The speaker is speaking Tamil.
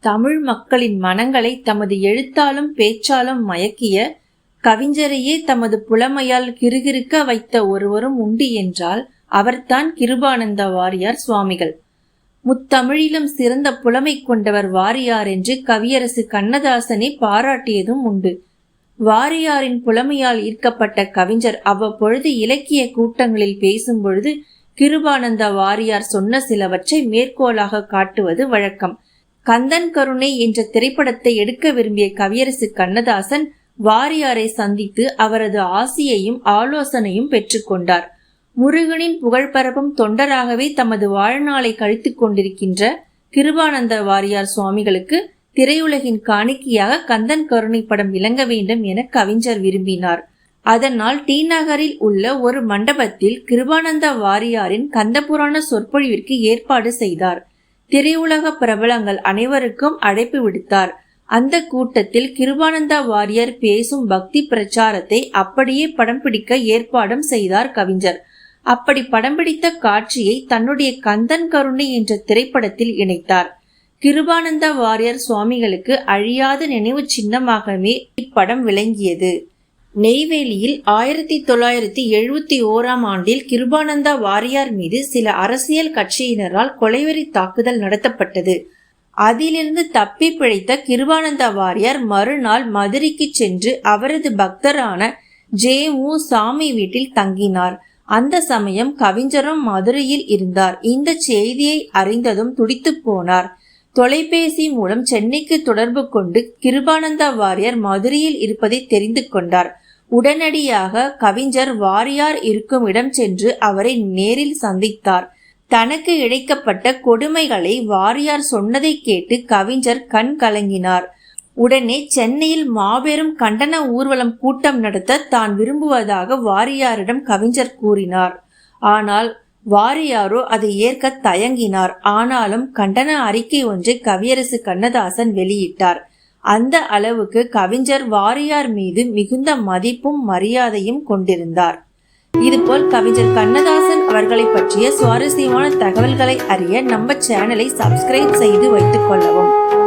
தமிழ் மக்களின் மனங்களை தமது எழுத்தாலும் பேச்சாலும் மயக்கிய கவிஞரையே தமது புலமையால் கிறுகிறுக்க வைத்த ஒருவரும் உண்டு என்றால் அவர்தான் கிருபானந்த வாரியார் சுவாமிகள். முத்தமிழிலும் சிறந்த புலமை கொண்டவர் வாரியார் என்று கவியரசு கண்ணதாசனை பாராட்டியதும் உண்டு. வாரியாரின் புலமையால் ஈர்க்கப்பட்ட கவிஞர் அவ்வப்பொழுது இலக்கிய கூட்டங்களில் பேசும் பொழுது கிருபானந்த வாரியார் சொன்ன சிலவற்றை மேற்கோளாக காட்டுவது வழக்கம். கந்தன் கருணை என்ற திரைப்படத்தை எடுக்க விரும்பிய கவியரசு கண்ணதாசன் வாரியாரை சந்தித்து அவரது ஆசியையும் ஆலோசனையும் பெற்றுக்கொண்டார் முருகனின் புகழ்பரப்பும் தொண்டராகவே தமது வாழ்நாளை கழித்துக் கொண்டிருக்கின்ற கிருபானந்த வாரியார் சுவாமிகளுக்கு திரையுலகின் காணிக்கையாக கந்தன் கருணை படம் விளங்க வேண்டும் என கவிஞர் விரும்பினார். அதனால் டி நகரில் உள்ள ஒரு மண்டபத்தில் கிருபானந்த வாரியாரின் கந்தபுராண சொற்பொழிவிற்கு ஏற்பாடு செய்தார். திரையுலக பிரபலங்கள் அனைவருக்கும் அழைப்பு விடுத்தார். அந்த கூட்டத்தில் கிருபானந்த வாரியர் பேசும் பக்தி பிரச்சாரத்தை அப்படியே படம் பிடிக்க ஏற்பாடும் செய்தார் கவிஞர். அப்படி படம் பிடித்த காட்சியை தன்னுடைய கந்தன் கருணை என்ற திரைப்படத்தில் இணைத்தார். கிருபானந்த வாரியர் சுவாமிகளுக்கு அழியாத நினைவு சின்னமாகவே இப்படம் விளங்கியது. நெய்வேலியில் ஆயிரத்தி தொள்ளாயிரத்தி எழுபத்தி ஓராம் ஆண்டில் கிருபானந்தா வாரியார் மீது சில அரசியல் கட்சியினரால் கொலைவெறி தாக்குதல் நடத்தப்பட்டது. அதிலிருந்து தப்பி பிழைத்த கிருபானந்த வாரியார் மறுநாள் மதுரைக்கு சென்று அவரது பக்தரான ஜே உ சாமி வீட்டில் தங்கினார். அந்த சமயம் கவிஞரும் மதுரையில் இருந்தார். இந்த செய்தியை அறிந்ததும் துடித்து போனார். தொலைபேசி மூலம் சென்னைக்கு தொடர்பு கொண்டு கிருபானந்த வாரியார் மதுரையில் இருப்பதை தெரிந்து கொண்டார். உடனடியாக கவிஞர் வாரியார் இருக்கும் இடம் சென்று அவரை நேரில் சந்தித்தார். தனக்கு இழைக்கப்பட்ட கொடுமைகளை வாரியார் சொன்னதை கேட்டு கவிஞர் கண் கலங்கினார். உடனே சென்னையில் மாபெரும் கண்டன ஊர்வலம் கூட்டம் நடத்த தான் விரும்புவதாக வாரியாரிடம் கவிஞர் கூறினார். ஆனால் வாரியாரோ அதை ஏற்க தயங்கினார். ஆனாலும் கண்டன அறிக்கை ஒன்றை கவியரசு கண்ணதாசன் வெளியிட்டார். அந்த அளவுக்கு கவிஞர் வாரியார் மீது மிகுந்த மதிப்பும் மரியாதையும் கொண்டிருந்தார். இதுபோல் கவிஞர் கண்ணதாசன் அவர்களை பற்றிய சுவாரஸ்யமான தகவல்களை அறிய நம்ம சேனலை சப்ஸ்கிரைப் செய்து வைத்துக் கொள்ளவும்.